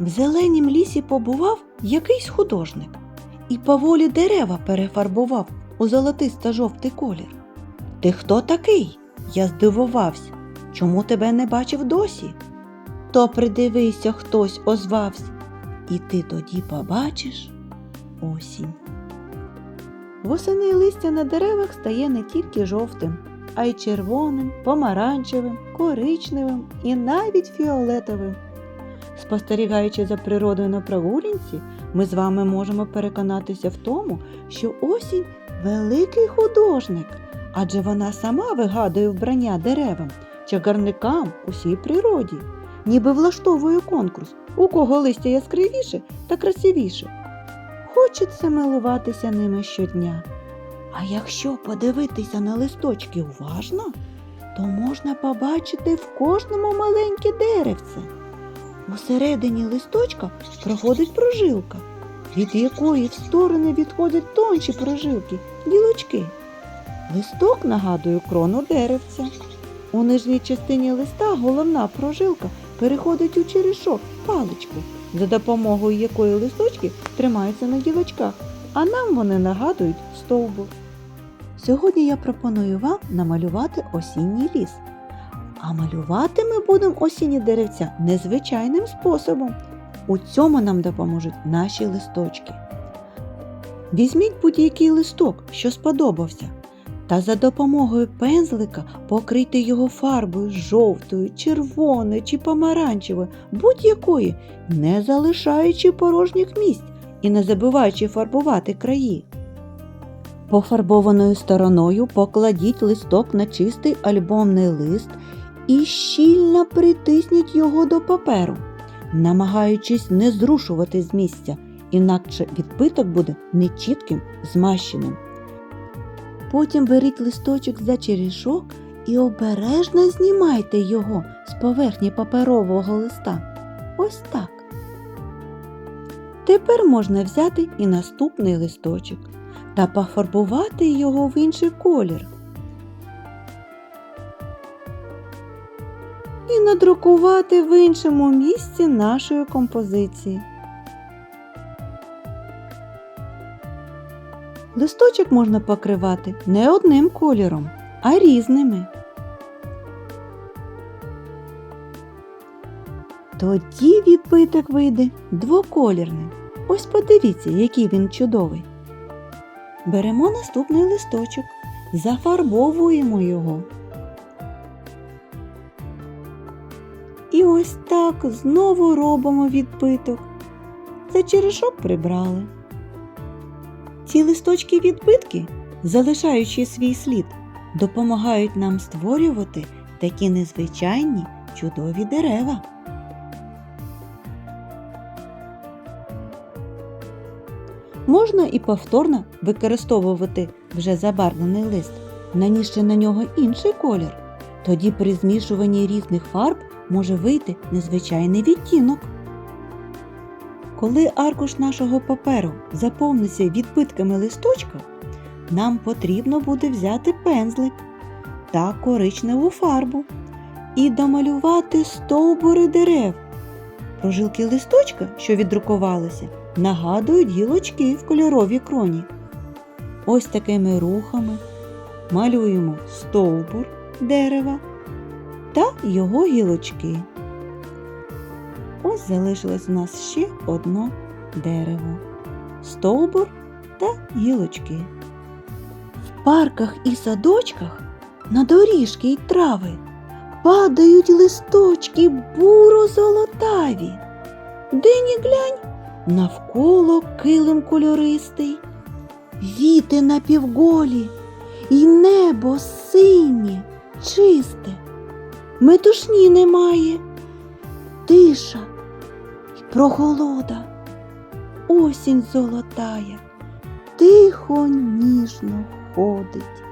В зеленім лісі побував якийсь художник і поволі дерева перефарбував у золотисто-жовтий колір. Ти хто такий? Я здивувався. Чому тебе не бачив досі? То придивися, хтось озвався, і ти тоді побачиш осінь. Восени листя на деревах стає не тільки жовтим, а й червоним, помаранчевим, коричневим і навіть фіолетовим. Спостерігаючи за природою на прогулянці, ми з вами можемо переконатися в тому, що осінь великий художник, адже вона сама вигадує вбрання деревам, чагарникам усій природі, ніби влаштовує конкурс, у кого листя яскравіше та красивіше. Хочеться милуватися ними щодня. А якщо подивитися на листочки уважно, то можна побачити в кожному маленьке деревце. Усередині листочка проходить прожилка, від якої в сторони відходять тонші прожилки, гілочки. Листок нагадує крону деревця. У нижній частині листа головна прожилка переходить у черешок, паличку, за допомогою якої листочки тримаються на гілочках, а нам вони нагадують стовбур. Сьогодні я пропоную вам намалювати осінній ліс. А малювати ми будемо осінні деревця незвичайним способом. У цьому нам допоможуть наші листочки. Візьміть будь-який листок, що сподобався, та за допомогою пензлика покрийте його фарбою жовтою, червоною чи помаранчевою, будь-якої, не залишаючи порожніх місць і не забуваючи фарбувати краї. Пофарбованою стороною покладіть листок на чистий альбомний лист і щільно притисніть його до паперу, намагаючись не зрушувати з місця, інакше відбиток буде нечітким, змащеним. Потім беріть листочок за черішок і обережно знімайте його з поверхні паперового листа. Ось так. Тепер можна взяти і наступний листочок та пофарбувати його в інший колір. Надрукувати в іншому місці нашої композиції. Листочок можна покривати не одним кольором, а різними. Тоді відбиток вийде двоколірним. Ось подивіться, який він чудовий. Беремо наступний листочок, зафарбовуємо його. Ось так знову робимо відбиток. За черешок прибрали. Ці листочки відбитки, залишаючи свій слід, допомагають нам створювати такі незвичайні чудові дерева. Можна і повторно використовувати вже забарвлений лист, нанісши на нього інший колір. Тоді при змішуванні різних фарб може вийти незвичайний відтінок. Коли аркуш нашого паперу заповниться відбитками листочка, нам потрібно буде взяти пензлик та коричневу фарбу і домалювати стовбури дерев. Прожилки листочка, що віддрукувалися, нагадують гілочки в кольоровій кроні. Ось такими рухами малюємо стовбур дерева та його гілочки. Ось залишилось у нас ще одно дерево, стовбур та гілочки. В парках і садочках на доріжки й трави падають листочки буро-золотаві. Дині глянь, навколо килим кольористий, віти напівголі, і небо синє, чисте, метушні немає, тиша й прохолода, осінь золотая, тихо ніжно ходить.